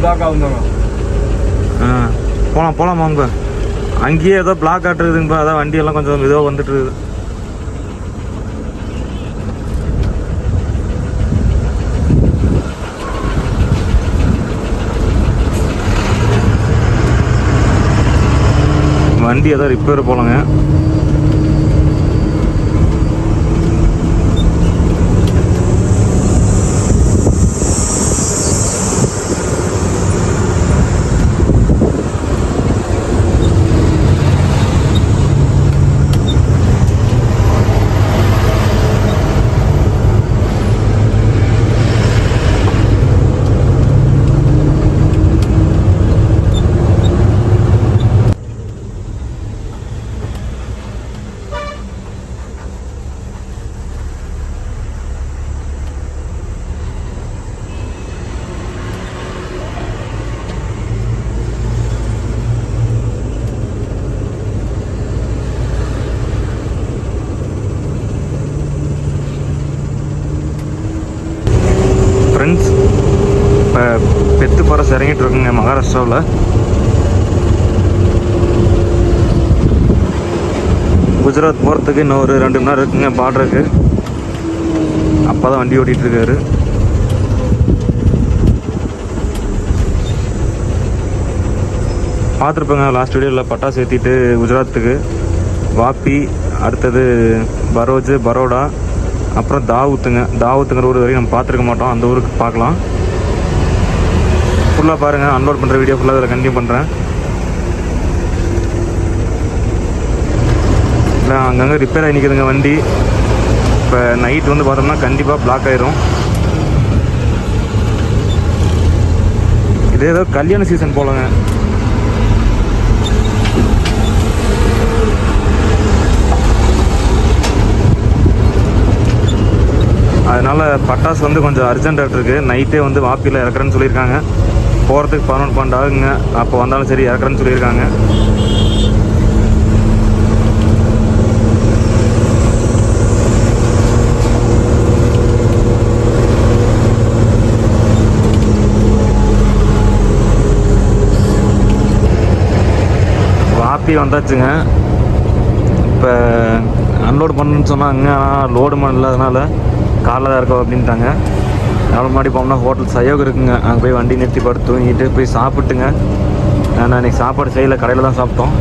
Black ஆகுந்தாங்க ஆ போகலாம் போகலாம் வாங்க. அங்கேயே ஏதோ பிளாக் ஆட்டுருக்குதுங்கப்பா அதான் வண்டியெல்லாம் கொஞ்சம் இதுவாக வந்துட்டு இருக்குது வண்டி ஏதோ ரிப்பேர் போலங்க. ஃப்ரெண்ட்ஸ் இப்போ பெத்து பறஸ் இறங்கிட்டு இருக்குங்க மகாராஷ்டிராவில். குஜராத் போகிறதுக்கு இன்னும் ஒரு ரெண்டு மணி நேரம் இருக்குங்க பார்டருக்கு அப்போ தான் வண்டி ஓட்டிகிட்ருக்காரு பார்த்துருப்பேங்க லாஸ்ட் வீடியோவில் பட்டாசு ஏற்றிட்டு குஜராத்துக்கு. வாப்பி அடுத்தது பரோஜ் பரோடா. அப்புறம் தாவூத்துங்க தாவூத்துங்கிற ஊர் வரைக்கும் நம்ம பார்த்துருக்க மாட்டோம். அந்த ஊருக்கு பார்க்கலாம். ஃபுல்லாக பாருங்கள் அன்லோட் பண்ணுற வீடியோ ஃபுல்லாக அதில் கண்டினியூ பண்ணுறேன் இல்லை அங்கங்கே ரிப்பேர் ஆகி நிற்குதுங்க வண்டி. இப்போ நைட் வந்து பார்த்தோம்னா கண்டிப்பாக பிளாக் ஆயிரும். இது ஏதோ கல்யாண சீசன் போலங்க. அதனால் பட்டாசு வந்து கொஞ்சம் அர்ஜென்ட் இருக்குது நைட்டே வந்து வாப்பியில் இறக்குறேன்னு சொல்லியிருக்காங்க. போகிறதுக்கு பதினொன்று பன்னெண்டு ஆகுங்க. அப்போ வந்தாலும் சரி இறக்குறேன்னு சொல்லியிருக்காங்க. வாப்பி வந்தாச்சுங்க. இப்போ அன்லோடு பண்ணுன்னு சொன்னாங்க ஆனால் லோடு பண்ணல இல்லாதனால காரில் தான் இருக்கோம் அப்படின்ட்டாங்க. அப்புறம் முன்னாடி போனோம்னா ஹோட்டல் சயோக் இருக்குங்க. அங்கே போய் வண்டி நிறுத்தி படுத்து தூங்கிட்டு போய் சாப்பிட்டுங்க. நான் இன்றைக்கி சாப்பாடு செய்யல. கடையில் தான் சாப்பிட்டோம்.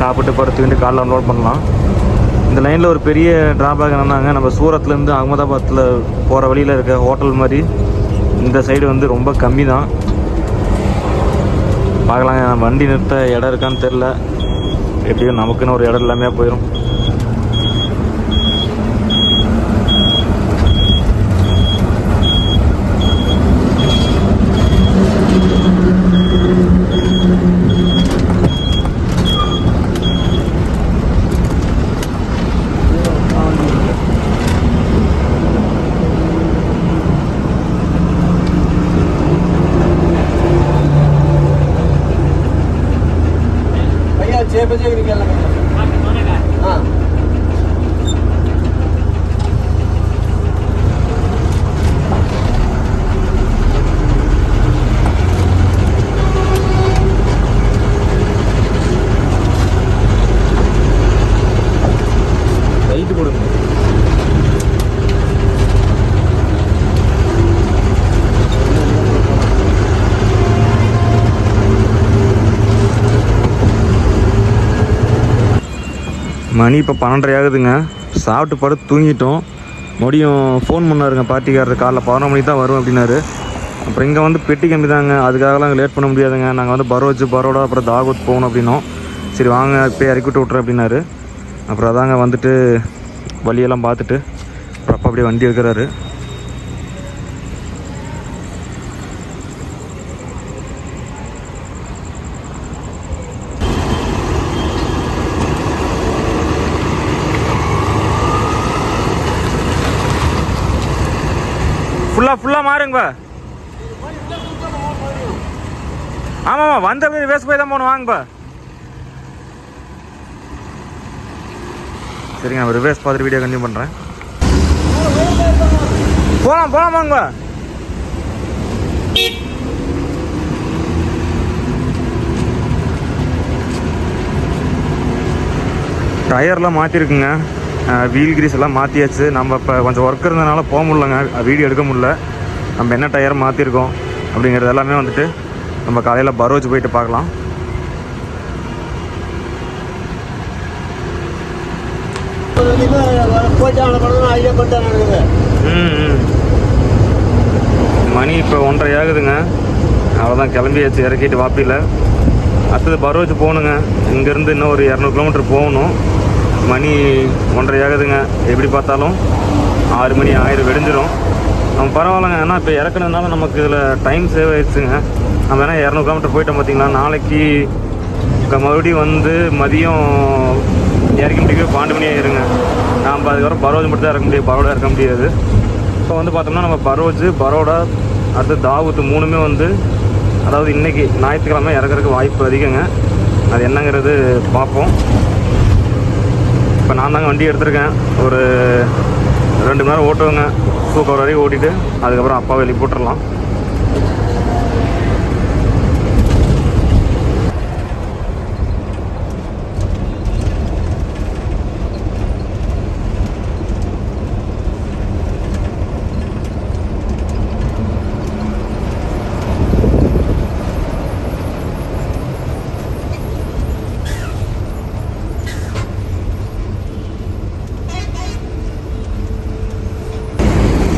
சாப்பிட்டு படுத்துக்கிட்டு காலைல அன்லோட் பண்ணலாம். இந்த லைனில் ஒரு பெரிய ட்ராபேக் என்னன்னாங்க நம்ம சூரத்லேருந்து அகமதாபாத்தில் போகிற வழியில் இருக்க ஹோட்டல் மாதிரி இந்த சைடு வந்து ரொம்ப கம்மி தான் பார்க்கலாங்க. வண்டி நிறுத்த இடம் இருக்கான்னு தெரில எப்படியும் நமக்குன்னு ஒரு இடம் இல்லாமையாக போயிடும் மணி இப்போ பன்னெண்டரை ஆகுதுங்க. சாப்பிட்டு படுத்து தூங்கிட்டோம். மறுபடியும் ஃபோன் பண்ணாருங்க பார்ட்டிக்காரர் காலைல பதினொரு மணிக்கு தான் வரும் அப்படின்னாரு. அப்புறம் இங்கே வந்து பெட்டி கம்பி தாங்க. அதுக்காகலாம் அங்கே லேட் பண்ண முடியாதுங்க. நாங்கள் வந்து பரோஜ் பரோடா அப்புறம் தாகூத் போகணும் அப்படின்னோம். சரி வாங்க போய் இறக்கி விட்டு விட்றேன் அப்படின்னாரு. அப்புறம் அதாங்க வந்துட்டு வழியெல்லாம் பார்த்துட்டு அப்புறம் அப்பா அப்படியே வண்டி எடுக்கிறாரு. வாங்கப்பா ஆமாம்மா வந்த பேர் வேஸ்ட் போய் தான் போகணும். வாங்கப்பா சரிங்க நான் ரிவேஸ் பார்த்துட்டு வீடியோ கண்டினியூ பண்ணுறேன் போகலாம் போகலாம் வாங்கப்பா டயர்லாம் மாற்றிருக்குங்க வீல் கிரீஸ் எல்லாம் மாற்றியாச்சு நம்ம இப்போ கொஞ்சம் ஒர்க் இருந்ததுனால போக முடிலங்க வீடியோ எடுக்க முடியல. நம்ம என்ன டயர் மாற்றிருக்கோம் அப்படிங்கிறது எல்லாமே வந்துட்டு நம்ம காலையில் பரோஜ் போயிட்டு பார்க்கலாம். ம், ம். மணி இப்போ ஒன்றரை ஆகுதுங்க. அவ்வளோதான் கிளம்பியாச்சு இறக்கிட்டு வாப்பியில் அடுத்தது பரோஜ் போகணுங்க. இங்கேருந்து இன்னும் ஒரு இரநூறு கிலோமீட்டர் போகணும். மணி ஒன்றரை ஆகுதுங்க. எப்படி பார்த்தாலும் ஆறு மணி ஆயிரம் வெடிஞ்சிரும். நம்ம பரவாயில்லைங்க. ஏன்னா இப்போ இறக்குனதுனால நமக்கு இதில் டைம் சேவ் ஆயிடுச்சுங்க. நம்ம வேணால் இரநூறு கிலோமீட்டர் போயிட்டோம் பார்த்தீங்களா நாளைக்கு மறுபடியும் வந்து மதியம் இறக்க முடியவே பன்னெண்டு மணி ஆயிருங்க. நாம் அதுக்கப்புறம் பரோஜ் மட்டும் தான் இறக்க முடியாது பரோடா இறக்க முடியாது. இப்போ வந்து பார்த்தோம்னா நம்ம பரோஜ் பரோடா அடுத்து தாவூத்து மூணுமே வந்து அதாவது இன்னைக்கு ஞாயிற்றுக்கிழமை இறக்குறதுக்கு வாய்ப்பு அதிகங்க. அது என்னங்கிறது பார்ப்போம் இப்போ நான் தாங்க வண்டி எடுத்திருக்கேன். ஒரு ரெண்டு மணி நேரம் ஓட்டுவேங்க. தூக்கம் வரைக்கும் ஓட்டிட்டு அதுக்கப்புறம் அப்பா வெளியே போட்டுடலாம்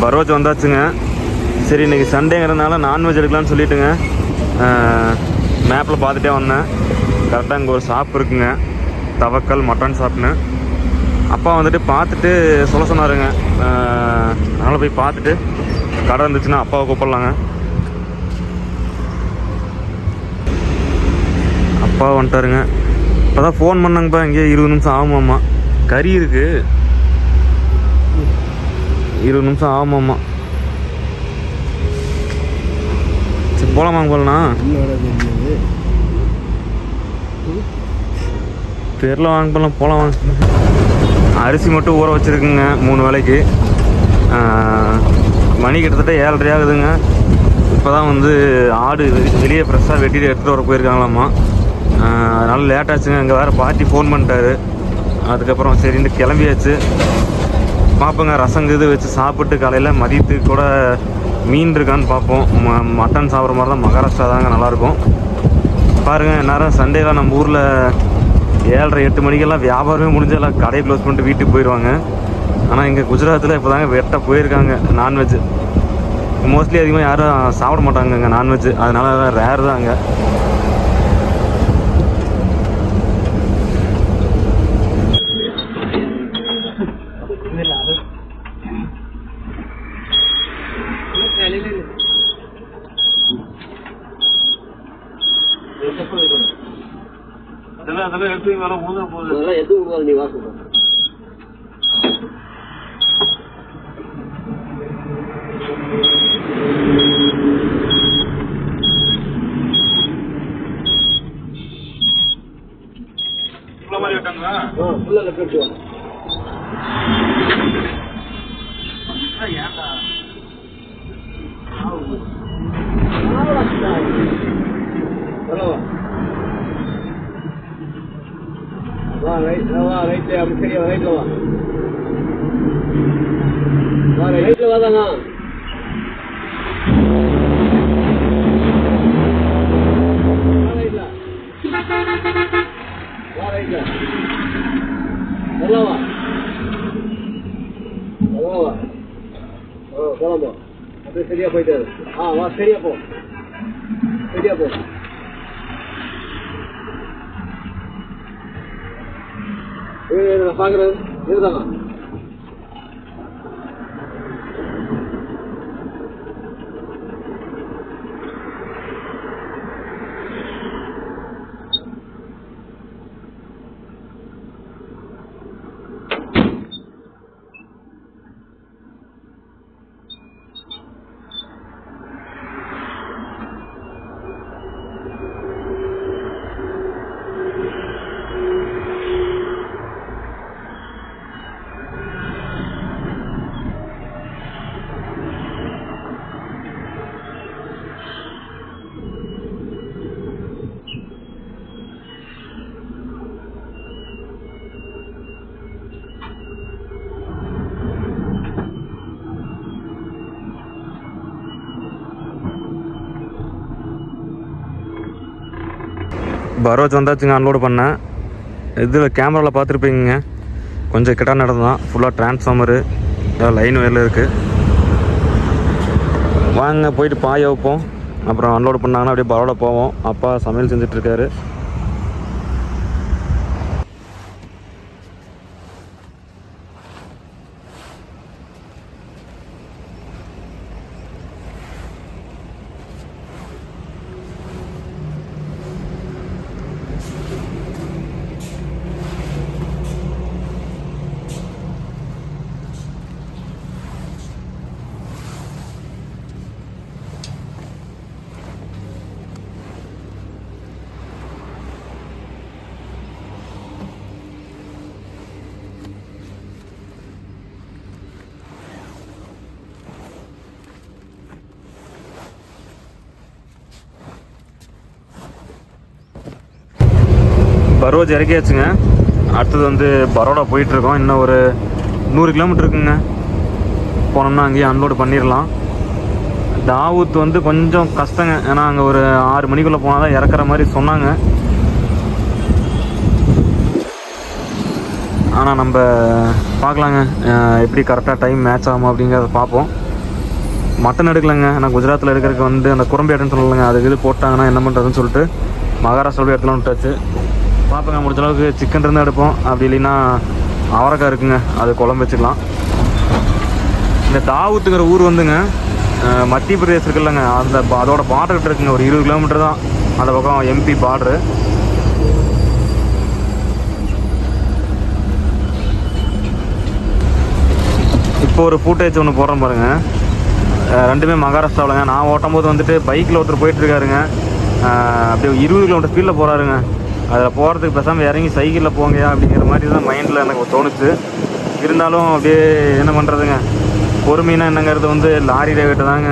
பரோஜ் வந்தாச்சுங்க. சரி இன்றைக்கி சண்டேங்கிறதுனால நான்வெஜ் எடுக்கலாம்னு சொல்லிட்டுங்க. மேப்பில் பார்த்துட்டே வந்தேன். கரெக்டாக இங்கே ஒரு ஷாப் இருக்குங்க. தவக்கல் மட்டன் ஷாப்னு அப்பா வந்துட்டு பார்த்துட்டு சொல்ல சொன்னாருங்க. அதனால் போய் பார்த்துட்டு கடை இருந்துச்சுன்னா அப்பாவை கூப்பிடலாங்க. அப்பா வந்துட்டாருங்க. இப்போ தான் ஃபோன் பண்ணாங்கப்பா இங்கே இருபது நிமிஷம் ஆகுமாம்மா. கறி இருக்குது இருபது நிமிஷம் ஆமாம்மா சரி போகலாமாங்க போகலாம் தெரில வாங்க போகலாம் போகலாம் வாங்க. அரிசி மட்டும் ஊற வச்சுருக்குங்க மூணு வேளைக்கு. மணி கிட்டத்தட்ட ஏழரை ஆகுதுங்க. இப்போ தான் வந்து ஆடு வெளியே ஃப்ரெஷ்ஷாக வெட்டிட்டு எடுத்துகிட்டு வர போயிருக்காங்களாம்மா அதனால் லேட்டாச்சுங்க அங்கே இங்கே வேறு பாட்டி ஃபோன் பண்ணிட்டாரு. அதுக்கப்புறம் சரின்னு கிளம்பியாச்சு. பார்ப்போங்க ரசம் இது வச்சு சாப்பிட்டு காலையில் மதியத்துக்கு கூட மீன் இருக்கான்னு பார்ப்போம் ம மட்டன் சாப்பிட்ற மாதிரி தான் மகாராஷ்டிரா தாங்க நல்லாயிருக்கும். பாருங்கள் நேரம் சண்டேலாம் நம்ம ஊரில் ஏழரை எட்டு மணிக்கெல்லாம் வியாபாரமே முடிஞ்சு எல்லாம் கடையை க்ளோஸ் பண்ணிட்டு வீட்டுக்கு போயிடுவாங்க ஆனால் இங்கே குஜராத்தில் இப்போ தாங்க வெட்ட போயிருக்காங்க நான்வெஜ் மோஸ்ட்லி அதிகமாக யாரும் சாப்பிட மாட்டாங்க இங்கே நான்வெஜ் அதனால ரேர் தான் அதெல்லாம் எடுத்து வர விடுவாங்க நீ வாசல் மாதிரி இருக்காங்களா ஆ ஃபுல்லாக கட்டு வாங்க ஹலோ வா ரைட் வா ரைட் அப்படி சரியா ரைட்ல வா. வா ரைட்ல வா தானா. வா ரைட்ல வா ரைட்ல நல்லா வா. அப்படியே சரியா போயிட்டு இரு. ஆ வா சரியா போ. சரியா போ. பாக்குறது இதுதான் நான் பரோச் வந்தாச்சுங்க அன்லோடு பண்ணேன் இதில் கேமராவில் பார்த்துருப்பீங்க கொஞ்சம் கிட்டா நடந்தான் ஃபுல்லாக டிரான்ஸ்ஃபார்மரு லைன் வேலை இருக்குது வாங்க போயிட்டு பாய வைப்போம். அப்புறம் அன்லோடு பண்ணாங்கன்னா அப்படியே பரோட போவோம். அப்பா சமையல் செஞ்சிட்ருக்காரு பரோஜ் இறக்கியாச்சுங்க. அடுத்தது வந்து பரோடா போயிட்டுருக்கோம். இன்னும் ஒரு நூறு கிலோமீட்டர் இருக்குங்க. போனோம்னா அங்கேயே அன்லோடு பண்ணிடலாம். தாவூத் வந்து கொஞ்சம் கஷ்டங்க. ஏன்னா அங்கே ஒரு ஆறு மணிக்குள்ளே போனால் தான் இறக்குற மாதிரி சொன்னாங்க. ஆனால் நம்ம பார்க்கலாங்க. எப்படி கரெக்டாக டைம் மேட்ச் ஆகும் அப்படிங்கிறத பார்ப்போம். மட்டன் எடுக்கலைங்க. நான் குஜராத்தில் எடுக்கிறதுக்கு வந்து அந்த குரம்பு எடுன்னு சொல்லலைங்க. அது இது போட்டாங்கன்னா என்ன பண்ணுறதுன்னு சொல்லிட்டு மகாராஷ்டிராவில் எடுத்துலாம் விட்டாச்சு பார்ப்போங்க முடிஞ்ச அளவுக்கு சிக்கன் இருந்தால் எடுப்போம். அப்படி இல்லைன்னா அவரைக்காய் இருக்குங்க அது குழம்பு வச்சுக்கலாம். இந்த தாவூத்துங்கிற ஊர் வந்துங்க மத்திய பிரதேசம் இருக்குல்லங்க. அந்த அதோட பார்டர் இருக்குங்க ஒரு இருபது கிலோமீட்டர் தான். அந்த பக்கம் எம்பி பார்டரு இப்போ ஒரு ஃபூட்டேஜ் ஒன்று போடுறேன் பாருங்கள் ரெண்டுமே மகாராஷ்டிராவிலங்க. நான் ஓட்டும் போது வந்துட்டு பைக்கில் ஒருத்தர் போயிட்டுருக்காருங்க அப்படியே இருபது கிலோமீட்டர் ஸ்பீடில் போகிறாருங்க அதில் போகிறதுக்கு பேசாமல் இறங்கி சைக்கிளில் போங்கயா அப்படிங்கிற மாதிரி தான் மைண்டில் எனக்கு தோணுச்சு. இருந்தாலும் அப்படியே என்ன பண்ணுறதுங்க பொறுமைனா என்னங்கிறது வந்து லாரி டிரைவர்கிட்ட தாங்க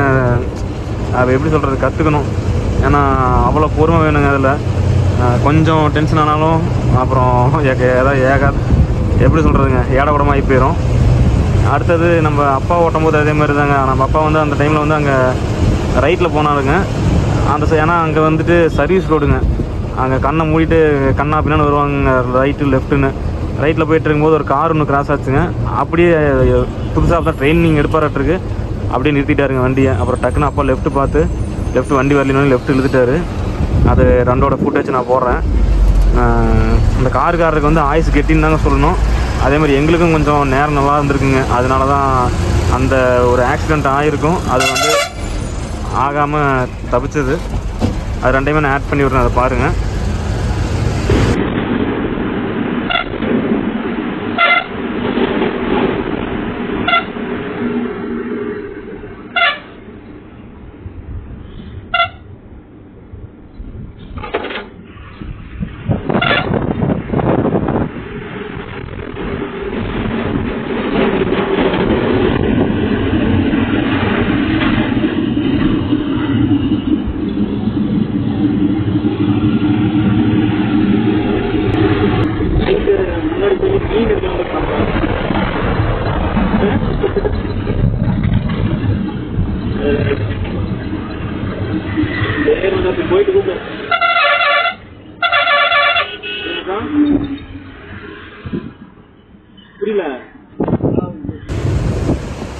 அது எப்படி சொல்கிறது கற்றுக்கணும் ஏன்னா அவ்வளோ பொறுமை வேணுங்க அதில். கொஞ்சம் டென்ஷன் ஆனாலும் அப்புறம் ஏக ஏதாவது ஏகா எப்படி சொல்கிறதுங்க ஏட போயிடும் அடுத்தது நம்ம அப்பா ஓட்டும் போது அதே மாதிரி தாங்க. நம்ம அப்பா வந்து அந்த டைமில் வந்து அங்கே ரைட்டில் போனாருங்க. அந்த ஏன்னா அங்கே வந்துட்டு சர்வீஸ் ரோடுங்க அங்கே கண்ணை மூடிட்டு கண்ணா பின்னான்னு வருவாங்க ரைட்டு லெஃப்ட்டுன்னு ரைட்டில் போயிட்டு இருக்கும்போது ஒரு கார் ஒன்று கிராஸ் ஆச்சுங்க. அப்படியே புதுசாக தான் ட்ரைனிங் எடுப்பாராட்டிருக்கு. அப்படியே நிறுத்திட்டாருங்க வண்டியை. அப்புறம் டக்குன்னு அப்பா லெஃப்ட் பார்த்து லெஃப்ட் வண்டி வரலன்னு லெஃப்ட் இழுத்துட்டாரு. அது ரெண்டோட ஃபுட்டேஜ் நான் போடுறேன். அந்த காருக்காரருக்கு வந்து ஆயுசு கெட்டின்னு தாங்க சொல்லணும். அதே மாதிரி எங்களுக்கும் கொஞ்சம் நேரம் நல்லா இருந்திருக்குங்க. அதனால தான் அந்த ஒரு ஆக்சிடெண்ட் ஆகிருக்கும் அது வந்து ஆகாமல் தப்பிச்சது. அது ரெண்டையுமே நான் ஆட் பண்ணி விட்றேன் அதை பாருங்கள்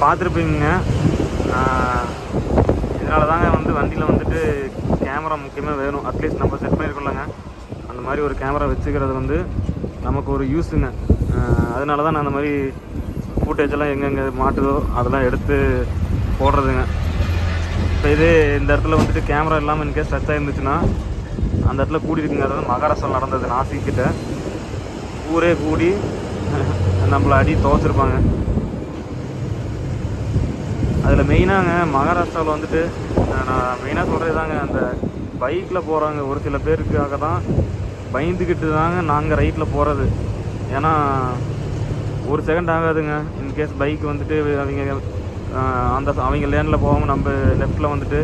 பார்த்துருப்பீங்க. இதனால தாங்க வந்து வண்டியில் வந்துட்டு கேமரா முக்கியமாக வேணும். அட்லீஸ்ட் நம்ம செட் பண்ணியிருக்கோம்லங்க அந்த மாதிரி ஒரு கேமரா வச்சுக்கிறது வந்து நமக்கு ஒரு யூஸுங்க அதனால தான் நான் அந்த மாதிரி ஃபுட்டேஜ் எல்லாம் எங்கெங்கே மாட்டுதோ அதெல்லாம் எடுத்து போடுறதுங்க. இப்போ இதே இந்த இடத்துல வந்துட்டு கேமரா இல்லாமல் இன்கேஸ் டச் ஆகிருந்துச்சுன்னா அந்த இடத்துல கூடி இருக்குங்க அதாவது மகாராஷ்டிரா நடந்தது நாசிக்கிட்ட ஊரே கூடி நம்மளை அடி துவச்சிருப்பாங்க. அதில் மெயினாங்க மகாராஷ்டிராவில் வந்துட்டு நான் மெயினாக சொல்கிறது தாங்க அந்த பைக்கில் போகிறாங்க ஒரு சில பேருக்காக தான் பயந்துக்கிட்டு தாங்க நாங்கள் ரைட்டில் போகிறது ஏன்னா ஒரு செகண்ட் ஆகாதுங்க. இன்கேஸ் பைக் வந்துட்டு அவங்க அந்த அவங்க லேனில் போகாமல் நம்ம லெஃப்ட்டில் வந்துட்டு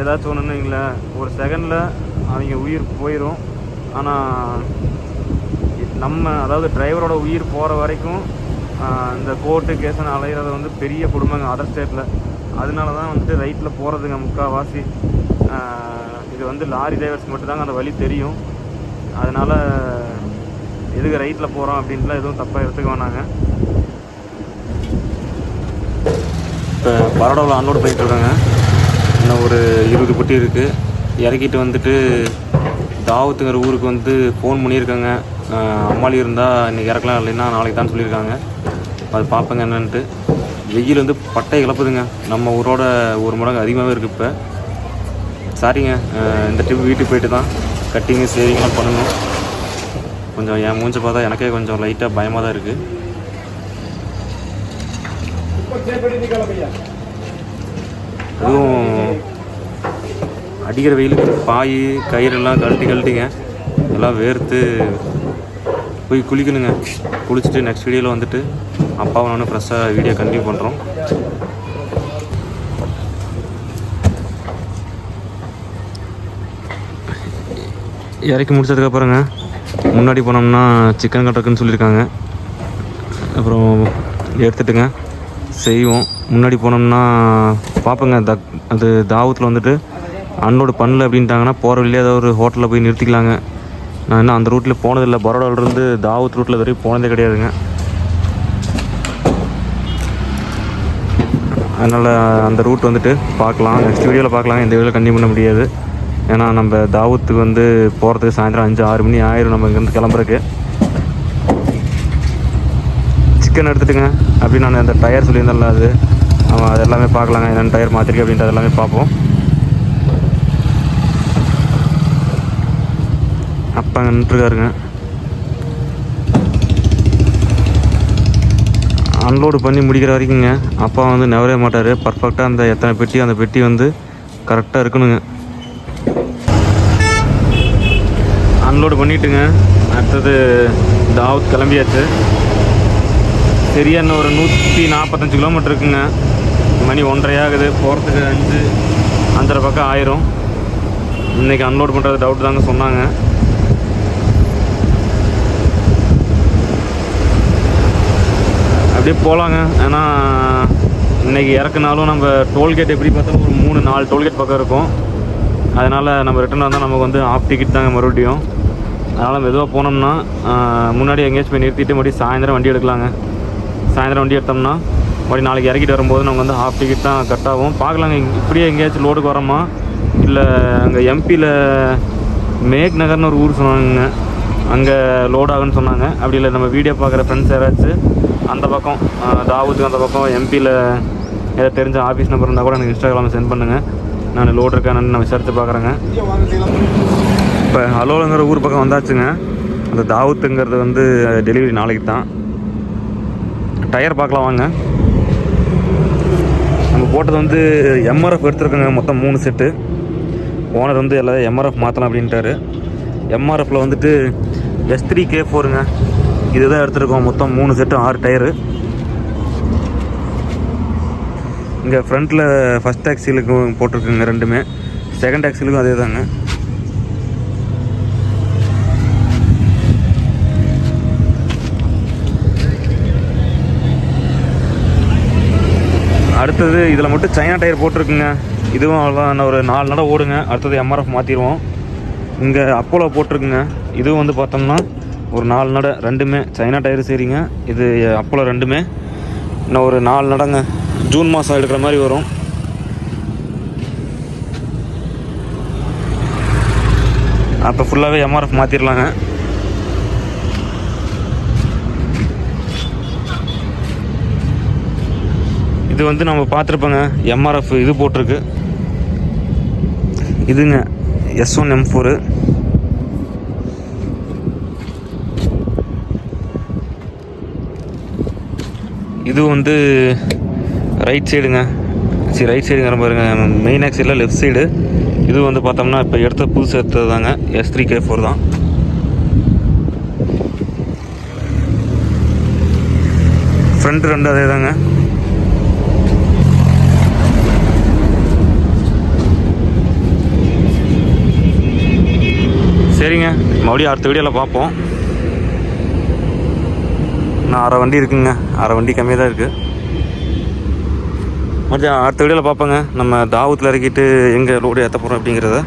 ஏதாச்சும் ஒன்றுன்னு இல்லை. ஒரு செகண்டில் அவங்க உயிர் போயிடும் ஆனால் நம்ம அதாவது டிரைவரோட உயிர் போகிற வரைக்கும் இந்த கோர்ட்டு கேஸ்னு அலையிறது வந்து பெரிய குடும்பங்க அதர் ஸ்டேட்டில் அதனால தான் வந்துட்டு ரைட்டில் போகிறதுங்க முக்கால்வாசி இது வந்து லாரி டிரைவர்ஸ் மட்டும்தாங்க அந்த வழி தெரியும். அதனால் எதுக்கு ரைட்டில் போகிறோம் அப்படின்ட்டுலாம் எதுவும் தப்பாக எடுத்துக்க வேணாங்க. இப்போ பரோடாவில் அன்லோட் பண்ணிட்டு இருக்காங்க இன்னும் ஒரு இருபது குட்டி இருக்குது இறக்கிட்டு வந்துட்டு தாவத்துங்கிற ஊருக்கு வந்து ஃபோன் பண்ணியிருக்காங்க. அம்மாளி இருந்தால் இன்றைக்கி இறக்கலாம் இல்லைன்னா நாளைக்கு தான் சொல்லியிருக்காங்க. அது பார்ப்பேங்க என்னன்ட்டு வெயில் வந்து பட்டை கிளப்புதுங்க நம்ம ஊரோட ஒரு மடங்கு அதிகமாகவே இருக்குது இப்போ. சாரிங்க இந்த ட்ரிப் வீட்டுக்கு போயிட்டு தான் கட்டிங்கு சேவிங்லாம் பண்ணணும். கொஞ்சம் என் மூஞ்ச பார்த்தா எனக்கே கொஞ்சம் லைட்டாக பயமாக தான் இருக்குது அதுவும் அடிக்கிற வெயிலுக்கு பாய் கயிறெல்லாம் கழட்டி கழட்டிங்க. எல்லாம் வேர்த்து போய் குளிக்கணுங்க. குளிச்சுட்டு நெக்ஸ்ட் வீடியோவில் வந்துட்டு அப்பாவும் நானும் ஃப்ரெஷ்ஷாக வீடியோ கண்டினியூ பண்ணுறோம் இறக்கி முடிச்சதுக்கப்புறங்க முன்னாடி போனோம்னா சிக்கன் கட்டுறதுக்குன்னு சொல்லியிருக்காங்க. அப்புறம் எடுத்துட்டுங்க செய்வோம். முன்னாடி போனோம்னா பார்ப்போங்க த அது தாவத்தில் வந்துட்டு அன்லோடு பண்ணல அப்படின்ட்டாங்கன்னா போகிற வழியே ஏதாவது ஒரு ஹோட்டலில் போய் நிறுத்திக்கலாங்க. நான் இன்னும் அந்த ரூட்டில் போனதில்லை. பரோடாவிலேருந்து தாவத் ரூட்டில் வரைக்கும் போனதே கிடையாதுங்க. அதனால் அந்த ரூட் வந்துட்டு பார்க்கலாம். நெக்ஸ்ட் வீடியோவில் பார்க்கலாம். இந்த வீடியோவில் கண்டினியூ பண்ண முடியாது. ஏன்னா நம்ம தாவூத்துக்கு வந்து போகிறதுக்கு சாயந்தரம் அஞ்சு ஆறு மணி ஆயிரும். நம்ம இங்கேருந்து கிளம்புறக்கு சிக்கன் எடுத்துட்டுங்க. அப்படி நான் அந்த டயர் சொல்லியிருந்தேன்ல அது. அவன் அது எல்லாமே பார்க்கலாங்க. என்னென்ன டயர் மாற்றிருக்கு அப்படின்ட்டு அது எல்லாமே பார்ப்போம். அப்பா நின்றுருக்காருங்க அன்லோடு பண்ணி முடிக்கிற வரைக்குங்க. அப்பா வந்து நவரவே மாட்டார். பர்ஃபெக்டாக அந்த எத்தனை பெட்டி அந்த பெட்டி வந்து கரெக்டாக இருக்கணுங்க. அன்லோடு பண்ணிட்டுங்க. அடுத்தது தாவத் கிளம்பியாச்சு. சரியா இன்னும் ஒரு நூற்றி நாற்பத்தஞ்சு கிலோமீட்டர் இருக்குங்க. மணி ஒன்றரை ஆகுது. போகிறதுக்கு அஞ்சு அஞ்சரை பக்கம் ஆயிரும். இன்றைக்கி அன்லோட் பண்ணுறது டவுட் தாங்க சொன்னாங்க. அப்படியே போகலாங்க ஏன்னா இன்றைக்கி இறக்குனாலும் நம்ம டோல்கேட் எப்படி பார்த்தாலும் ஒரு மூணு நாலு டோல்கேட் பக்கம் இருக்கும். அதனால் நம்ம ரிட்டர்ன் வந்தால் நமக்கு வந்து ஆஃப் டிக்கெட் தாங்க மறுபடியும். அதனால் மெதுவாக போனோம்னா முன்னாடி எங்கேயாச்சும் போய் நிறுத்திட்டு மறுபடியும் சாயந்தரம் வண்டி எடுக்கலாங்க. சாயந்தரம் வண்டி எடுத்தோம்னா மறுபடியும் நாளைக்கு இறக்கிட்டு வரும்போது நமக்கு வந்து ஹாஃப் டிக்கெட் தான் கட் ஆகும். பார்க்கலாங்க. இப்படியே எங்கேயாச்சும் லோடுக்கு வரோமா? இல்லை அங்கே எம்பியில் மேக் நகர்னு ஒரு ஊர் சொன்னாங்க அங்கே லோட் ஆகுன்னு சொன்னாங்க. அப்படி இல்லை நம்ம வீடியோ பார்க்குற ஃப்ரெண்ட்ஸ் யாராச்சும் அந்த பக்கம் தாவூத்துக்கு அந்த பக்கம் எம்பியில் ஏதாவது தெரிஞ்ச ஆஃபீஸ் நம்பர் இருந்தால் கூட எனக்கு இன்ஸ்டாகிராமில் சென்ட் பண்ணுங்கள் நான் லோட் இருக்கானு நான் விசாரித்து பார்க்குறேங்க இப்போ அலோலுங்கிற ஊர் பக்கம் வந்தாச்சுங்க. அந்த தாவூத்துங்கிறது வந்து டெலிவரி நாளைக்கு தான். டயர் பார்க்கலாம் வாங்க. நம்ம போட்டது வந்து எம்ஆர்எஃப் எடுத்துருக்கோங்க மொத்தம் மூணு செட்டு ஓனர் வந்து எல்லாம் எம்ஆர்எஃப் மாற்றலாம் அப்படின்ட்டாரு. எம்ஆர்எஃப்பில் வந்துட்டு எஸ் த்ரீ கே ஃபோருங்க இதுதான் எடுத்துருக்கோம். மொத்தம் மூணு செட்டு ஆறு டயரு இங்கே ஃப்ரண்ட்டில் ஃபஸ்ட் டாக்ஸிலுக்கும் போட்டிருக்குங்க ரெண்டுமே. செகண்ட் டாக்ஸிலுக்கும் அதே தாங்க அடுத்தது இதில் மட்டும் சைனா டயர் போட்டிருக்குங்க. இதுவும் அவ்வளோதான் இன்னும் ஒரு நாலு நடை ஓடுங்க. அடுத்தது எம்ஆர்எஃப் மாற்றிடுவோம் இங்கே அப்போலோ போட்டிருக்குங்க. இதுவும் வந்து பார்த்தோம்னா ஒரு நாலு நட ரெண்டுமே. சைனா டயர் சரிங்க. இது அப்போலோ ரெண்டுமே. இன்னும் ஒரு நாலு நடங்க. ஜூன் மாதம் எடுக்கிற மாதிரி வரும். அப்போ ஃபுல்லாகவே எம்ஆர்எஃப் மாற்றிடலாங்க இது வந்து நம்ம பார்த்துருப்போங்க. எம்ஆர்எஃப் இது போட்டிருக்கு. இதுங்க எஸ் ஒன் எம் ஃபோரு இது வந்து ரைட் சைடுங்க சரி ரைட் சைடுங்கிற பாருங்க மெயின் ஆக்சிடில் லெஃப்ட் சைடு இது வந்து பார்த்தோம்னா இப்போ எடுத்த புதுசு எடுத்தது தாங்க. எஸ் த்ரீ கே ஃபோர் தான். ஃப்ரண்ட் ரெண்டு அதே தாங்க சரிங்க. மறுபடியும் அடுத்த வீடியோவில் பார்ப்போம். இன்னும் அரை வண்டி இருக்குங்க. அரை வண்டி கம்மியாக தான் இருக்குது மச்சான் அடுத்த வீடியோவில் பார்ப்போங்க. நம்ம தாவூத்தில் இறக்கிட்டு எங்கே லோடு ஏற்ற போகிறோம் அப்படிங்கிறத.